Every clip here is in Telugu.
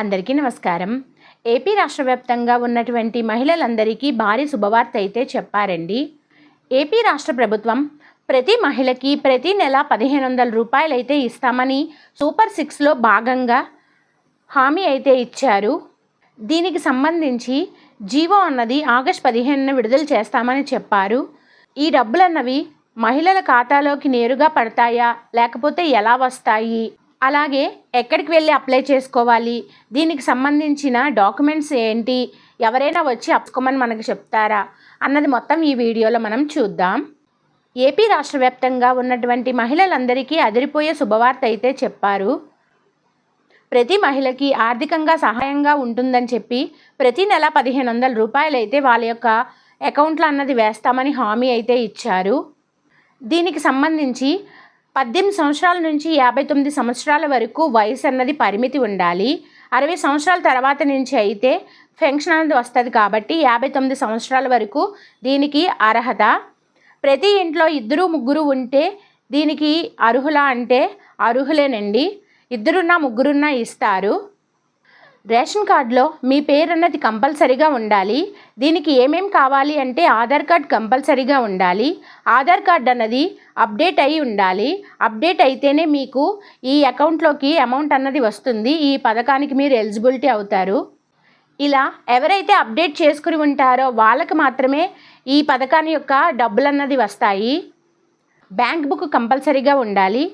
అందరికీ నమస్కారం. ఏపీ రాష్ట్ర వ్యాప్తంగా ఉన్నటువంటి మహిళలందరికీ భారీ శుభవార్త అయితే చెప్పారండి. ఏపీ రాష్ట్ర ప్రభుత్వం ప్రతి మహిళకి ప్రతి నెల పదిహేను వందల రూపాయలు అయితే ఇస్తామని సూపర్ సిక్స్లో భాగంగా హామీ అయితే ఇచ్చారు. దీనికి సంబంధించి జీవో అన్నది ఆగస్ట్ పదిహేనున విడుదల చేస్తామని చెప్పారు. ఈ డబ్బులన్నవి మహిళల ఖాతాలోకి నేరుగా పడతాయా? లేకపోతే ఎలా వస్తాయి? అలాగే ఎక్కడికి వెళ్ళి అప్లై చేసుకోవాలి? దీనికి సంబంధించిన డాక్యుమెంట్స్ ఏంటి? ఎవరైనా వచ్చి అప్పుకోమని మనకు చెప్తారా? అన్నది మొత్తం ఈ వీడియోలో మనం చూద్దాం. ఏపీ రాష్ట్ర వ్యాప్తంగా ఉన్నటువంటి మహిళలందరికీ అదిరిపోయే శుభవార్త అయితే చెప్పారు. ప్రతి మహిళకి ఆర్థికంగా సహాయంగా ఉంటుందని చెప్పి ప్రతి నెల పదిహేను వందల రూపాయలు అయితే వాళ్ళ యొక్క అకౌంట్లో అన్నది వేస్తామని హామీ అయితే ఇచ్చారు. దీనికి సంబంధించి పద్దెనిమిది సంవత్సరాల నుంచి యాభై తొమ్మిది సంవత్సరాల వరకు వయసు అన్నది పరిమితి ఉండాలి. అరవై సంవత్సరాల తర్వాత నుంచి అయితే పెన్షన్ అనేది వస్తుంది కాబట్టి యాభై తొమ్మిది సంవత్సరాల వరకు దీనికి అర్హత. ప్రతి ఇంట్లో ఇద్దరు ముగ్గురు ఉంటే దీనికి అర్హులా అంటే అర్హులేనండి. ఇద్దరున్నా ముగ్గురున్నా ఇస్తారు. రేషన్ కార్డులో మీ పేరు అన్నది కంపల్సరీగా ఉండాలి. దీనికి ఏమేం కావాలి అంటే ఆధార్ కార్డ్ కంపల్సరీగా ఉండాలి. ఆధార్ కార్డ్ అన్నది అప్డేట్ అయి ఉండాలి. అప్డేట్ అయితేనే మీకు ఈ అకౌంట్లోకి అమౌంట్ అన్నది వస్తుంది. ఈ పథకానికి మీరు ఎలిజిబిలిటీ అవుతారు. ఇలా ఎవరైతే అప్డేట్ చేసుకుని ఉంటారో వాళ్ళకి మాత్రమే ఈ పథకాన్ని యొక్క డబ్బులు అన్నది వస్తాయి. బ్యాంక్ బుక్ కంపల్సరీగా ఉండాలి.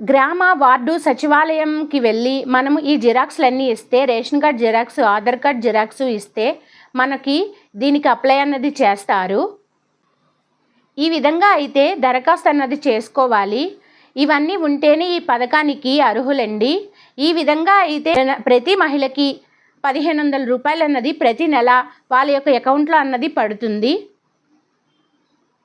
గ్రామ వార్డు సచివాలయంకి వెళ్ళి మనము ఈ జిరాక్స్లన్నీ ఇస్తే ration card xerox Aadhaar card xerox ఇస్తే మనకి దీనికి అప్లై అన్నది చేస్తారు. ఈ విధంగా అయితే దరఖాస్తు అన్నది చేసుకోవాలి. ఇవన్నీ ఉంటేనే ఈ పథకానికి అర్హులండి. ఈ విధంగా అయితే ప్రతి మహిళకి పదిహేను వందల రూపాయలు అన్నది ప్రతి నెల వాళ్ళ యొక్క అకౌంట్లో అన్నది పడుతుంది.